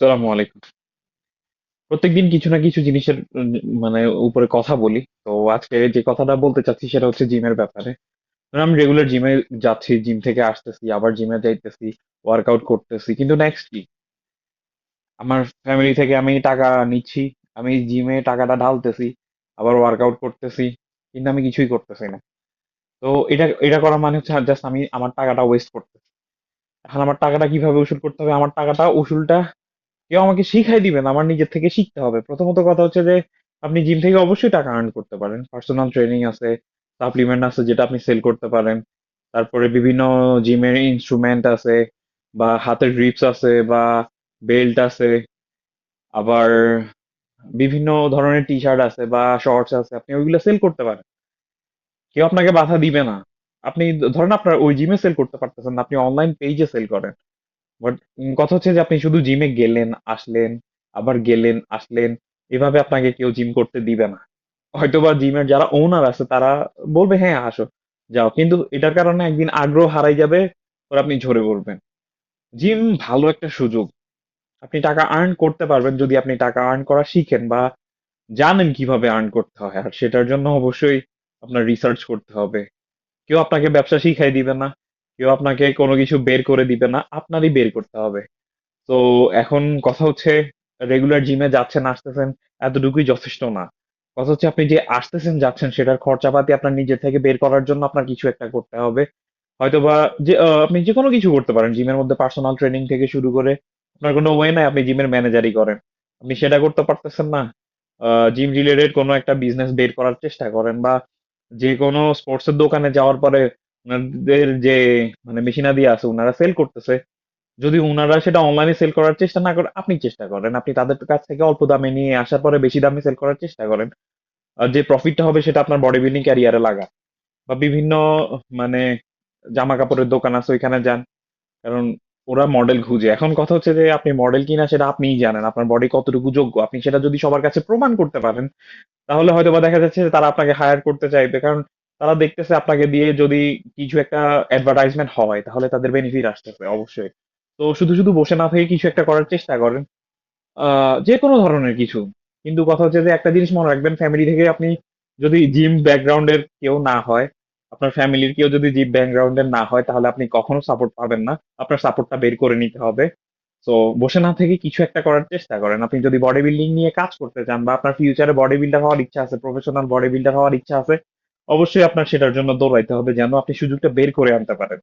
আসসালামু আলাইকুম। প্রত্যেকদিন কিছু না কিছু জিনিসের মানে উপরে কথা বলি। তো আজকে যে কথাটা বলতে চাচ্ছি সেটা হচ্ছে জিমের ব্যাপারে। আমি রেগুলার জিমে যাচ্ছি, জিম থেকে আসতেছি, আবার জিমে যাইতেছি, ওয়ার্কআউট করতেছি। কিন্তু নেক্সট কি? আমার ফ্যামিলি থেকে আমি টাকা নিচ্ছি, আমি জিমে টাকাটা ঢালতেছি, আবার ওয়ার্কআউট করতেছি। কিন্তু আমি কিছুই করতেছি না। তো এটা এটা করা মানে হচ্ছে জাস্ট আমি আমার টাকাটা ওয়েস্ট করতেছি। এখন আমার টাকাটা কীভাবে উসুল করতে হবে? আমার টাকাটা উসুলটা কেউ আমাকে শিখাই দিবে না। আমার নিজের থেকে শিখতে হবে। প্রথমত কথা হচ্ছে যে, আপনি জিম থেকে অবশ্যই টাকা আর্ন করতে পারেন। পার্সোনাল ট্রেনিং আছে, সাপ্লিমেন্ট আছে যেটা আপনি সেল করতে পারেন। তারপরে বিভিন্ন জিমের ইন্সট্রুমেন্ট আছে বা হাতের গ্রিপস আছে বা বেল্ট আছে। আবার বিভিন্ন ধরনের টি-শার্ট আছে বা শর্টস আছে। আপনি ওইগুলো সেল করতে পারেন। কেউ আপনাকে বাধা দিবে না। আপনি ধরেন আপনার ওই জিমে সেল করতে পারতেছেন না। আপনি অনলাইন পেজে সেল করেন। বাট কথা হচ্ছে যে আপনি শুধু জিমে গেলেন, আসলেন, আবার গেলেন, আসলেন। এভাবে আপনাকে কেউ জিম করতে দিবে না। হয়তোবা জিমের যারা ওনার আছে তারা বলবে, "হ্যাঁ, আসো, যাও।" কিন্তু এটার কারণে একদিন আগ্রহ হারাই যাবে, পরে আপনি ঝরে পড়বেন। জিম ভালো একটা সুযোগ। আপনি টাকা আর্ন করতে পারবেন যদি আপনি টাকা আর্ন করা শিখেন বা জানেন কীভাবে আর্ন করতে হয়। আর সেটার জন্য অবশ্যই আপনার রিসার্চ করতে হবে। কেউ আপনাকে ব্যবসা শিখাই দিবে না। কেউ আপনাকে কোনো কিছু বের করে দিবে না। আপনারই বের করতে হবে। তো এখন কথা হচ্ছে রেগুলার জিমে যাচ্ছেন, আসতেছেন এতটুকুই যথেষ্ট না। কথা হচ্ছে আপনি যে আসতেছেন, যাচ্ছেন সেটার খরচাপাতি আপনার নিজে থেকে বের করার জন্য আপনার কিছু একটা করতে হবে। হয়তোবা যে আপনি যেকোনো কিছু করতে পারেন। জিমের মধ্যে পার্সোনাল ট্রেনিং থেকে শুরু করে আপনার কোনো ওয়ে নাই আপনি জিমের ম্যানেজারই করেন। আপনি সেটা করতে পারতেছেন না। জিম রিলেটেড কোনো একটা বিজনেস বের করার চেষ্টা করেন বা যেকোনো স্পোর্টস এর দোকানে যাওয়ার পরে উনাদের যে মানে মেশিনাদি আছে ওনারা সেল করতেছে। যদি ওনারা সেটা অনলাইনে সেল করার চেষ্টা না করে, আপনি চেষ্টা করেন। আপনি তাদের কাছ থেকে অল্প দামে নিয়ে আসার পরে বেশি দামে সেল করার চেষ্টা করেন। আর যে প্রফিটটা হবে সেটা আপনার বডি বিল্ডিং ক্যারিয়ারে এ লাগান। বা বিভিন্ন মানে জামা কাপড়ের দোকান আছে ওইখানে যান। কারণ ওরা মডেল খুঁজে। এখন কথা হচ্ছে যে আপনি মডেল কিনা সেটা আপনিই জানেন। আপনার বডি কতটুকু যোগ্য। আপনি সেটা যদি সবার কাছে প্রমাণ করতে পারেন, তাহলে হয়তোবা দেখা যাচ্ছে যে তারা আপনাকে হায়ার করতে চাইবে। কারণ তারা দেখতেছে আপনাকে দিয়ে যদি কিছু একটা অ্যাডভার্টাইজমেন্ট হয় তাহলে তাদের বেনিফিট আসতেছে অবশ্যই। তো শুধু, শুধু বসে না থেকে কিছু একটা করার চেষ্টা করেন। আ যেকোনো ধরনের কিছু। কিন্তু কথা হচ্ছে যে একটা জিনিস মনে রাখবেন ফ্যামিলি থেকে আপনি যদি জিম ব্যাকগ্রাউন্ড এর কেউ না হয়, আপনার ফ্যামিলির কেউ যদি জিম ব্যাকগ্রাউন্ড এর না হয় তাহলে আপনি কখনো সাপোর্ট পাবেন না। আপনার সাপোর্টটা বের করে নিতে হবে। তো বসে না থেকে কিছু একটা করার চেষ্টা করেন। আপনি যদি বডি বিল্ডিং নিয়ে কাজ করতে চান বা আপনার ফিউচারে বডি বিল্ডার হওয়ার ইচ্ছা আছে, প্রফেশনাল বডি বিল্ডার হওয়ার ইচ্ছা আছে, অবশ্যই আপনার সেটার জন্য দৌড়াইতে হবে যেন আপনি সুযোগটা বের করে আনতে পারেন।